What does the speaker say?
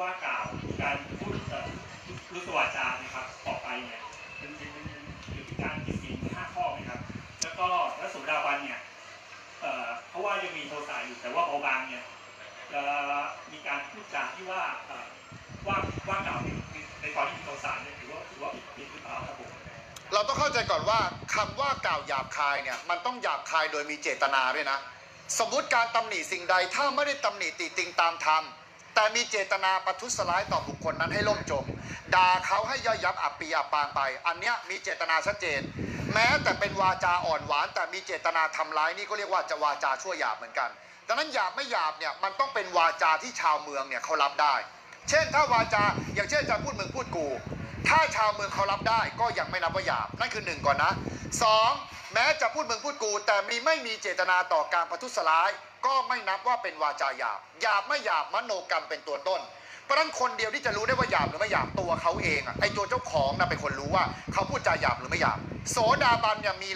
ว่ากล่าวการพูดเอ่อรุสวาจานะครับออกไปเนี่ยเป็นเป็นเป็นเป็นอยู่ที่การผิดศีลห้าข้อไหมครับ แล้วก็และสุดาบันเนี่ยเอ่อเพราะว่ายังมีโทสะอยู่แต่ว่าเบาบางเนี่ยจะมีการพูดจาที่ว่าเอ่อว่าว่ากล่าวในในตอนที่มีโทสะเนี่ยถือว่าถือว่าผิดหรือเปล่าครับผมเราต้องเข้าใจก่อนว่าคำว่ากล่าวหยาบคายเนี่ยมันต้องหยาบคายโดยมีเจตนาด้วยนะ สมมุติการตำหนิสิ่งใดถ้าไม่ได้ตำหนิติติงตามธรรม แต่มีเจตนาประทุษร้ายต่อบุคคลนั้นให้ล่มจม ด่าเขาให้ย่อยยับอับปีอับปางไป อันเนี้ยมีเจตนาชัดเจน แม้แต่เป็นวาจาอ่อนหวาน แต่มีเจตนาทำร้ายนี่ก็เรียกว่าจะวาจาชั่วหยาบเหมือนกัน ดังนั้นหยาบไม่หยาบเนี่ยมันต้องเป็นวาจาที่ชาวเมืองเนี่ยเขารับได้ เช่นถ้าวาจาอย่างเช่นจะพูดมึงพูดกู ถ้าชาวเมืองเขารับได้ก็ยังไม่นับว่าหยาบนั่นคือหนึ่งก่อนนะสอง แม้จะพูดมึงพูดกู แต่มีไม่มีเจตนาต่อการประทุษร้าย ก็ไม่นับว่าเป็นวาจาหยาบหยาบไม่หยาบมโนกรรมเป็นตัวต้นเพราะนั้นคนเดียวที่จะรู้ได้ว่าหยาบหรือไม่หยาบตัวเขาเองอะไอตัวเจ้าของนะเป็นคนรู้ว่า เขาพูดจาหยาบหรือไม่หยาบโสดาบันเนี่ยมี